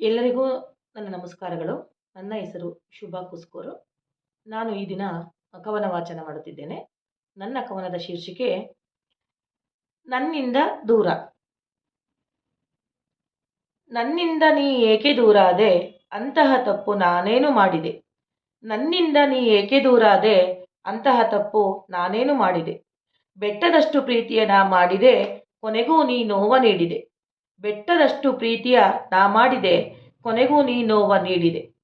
ಎಲ್ಲರಿಗೂ ನನ್ನ ನಮಸ್ಕಾರಗಳು. ನನ್ನ ಹೆಸರು ಶುಭಾ ಕುಸ್ಕೋರು. ನಾನು ಈ ದಿನ ಕವನ ವಾಚನ ಮಾಡುತ್ತಿದ್ದೇನೆ. ನನ್ನ ಕವನದ ಶೀರ್ಷಿಕೆ, ನನ್ನಿಂದ ದೂರ. ನನ್ನಿಂದ ನೀ ಏಕೆ ದೂರಾದೆ ಅಂತಹ ತಪ್ಪು ನಾನೇನು ಮಾಡಿದೆ? ನನ್ನಿಂದ ನೀ ಏಕೆ ದೂರಾದೆ ಅಂತಹ ತಪ್ಪು ನಾನೇನು ಮಾಡಿದೆ? ಬೆಟ್ಟದಷ್ಟು ಪ್ರೀತಿಯ ನಾ ಮಾಡಿದೆ, ಕೊನೆಗೂ ನೀ ನೋವ ನೀಡಿದೆ. ಬೆಟ್ಟದಷ್ಟು ಪ್ರೀತಿಯ ನಾ ಮಾಡಿದೆ, ಕೊನೆಗೂ ನೀ ನೋವ ನೀಡಿದೆ.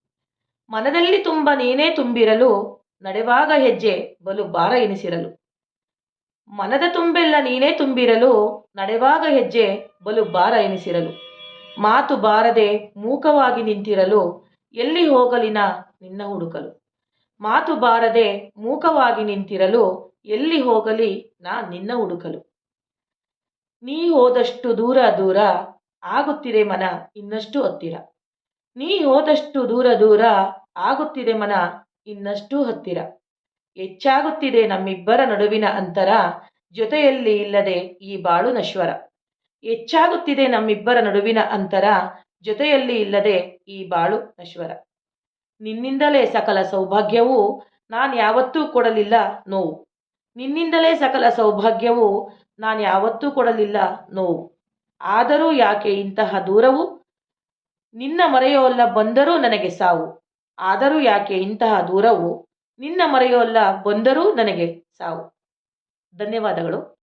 ಮನದಲ್ಲಿ ತುಂಬ ನೀನೇ ತುಂಬಿರಲು, ನಡೆವಾಗ ಹೆಜ್ಜೆ ಬಲು ಭಾರ ಎನಿಸಿರಲು. ಮನದ ತುಂಬೆಲ್ಲ ನೀನೇ ತುಂಬಿರಲು, ನಡೆವಾಗ ಹೆಜ್ಜೆ ಬಲು ಭಾರ ಎನಿಸಿರಲು. ಮಾತು ಬಾರದೆ ಮೂಕವಾಗಿ ನಿಂತಿರಲು, ಎಲ್ಲಿ ಹೋಗಲಿನ ನಿನ್ನ ಹುಡುಕಲು. ಮಾತು ಬಾರದೆ ಮೂಕವಾಗಿ ನಿಂತಿರಲು, ಎಲ್ಲಿ ಹೋಗಲಿ ನಾ ನಿನ್ನ ಹುಡುಕಲು. ನೀ ಹೋದಷ್ಟು ದೂರ ದೂರ ಆಗುತ್ತಿದೆ ಮನ ಇನ್ನಷ್ಟು ಹತ್ತಿರ. ನೀ ಹೋದಷ್ಟು ದೂರ ದೂರ ಆಗುತ್ತಿದೆ ಮನ ಇನ್ನಷ್ಟು ಹತ್ತಿರ. ಹೆಚ್ಚಾಗುತ್ತಿದೆ ನಮ್ಮಿಬ್ಬರ ನಡುವಿನ ಅಂತರ ಜೊತೆಯಲ್ಲಿ ಇಲ್ಲದೆ ಈ ಬಾಳು ನಶ್ವರ. ಹೆಚ್ಚಾಗುತ್ತಿದೆ ನಮ್ಮಿಬ್ಬರ ನಡುವಿನ ಅಂತರ ಜೊತೆಯಲ್ಲಿ ಇಲ್ಲದೆ ಈ ಬಾಳು ನಶ್ವರ. ನಿನ್ನಿಂದಲೇ ಸಕಲ ಸೌಭಾಗ್ಯವು ನಾನು ಯಾವತ್ತೂ ಕೊಡಲಿಲ್ಲ ನೋವು. ನಿನ್ನಿಂದಲೇ ಸಕಲ ಸೌಭಾಗ್ಯವೂ ನಾನು ಯಾವತ್ತೂ ಕೊಡಲಿಲ್ಲ ನೋವು. ಆದರೂ ಯಾಕೆ ಇಂತಹ ದೂರವು? ನಿನ್ನ ಮರೆಯೋಲ್ಲ ಬಂದರೂ ನನಗೆ ಸಾವು. ಆದರೂ ಯಾಕೆ ಇಂತಹ ದೂರವು? ನಿನ್ನ ಮರೆಯೋಲ್ಲ ಬಂದರೂ ನನಗೆ ಸಾವು. ಧನ್ಯವಾದಗಳು.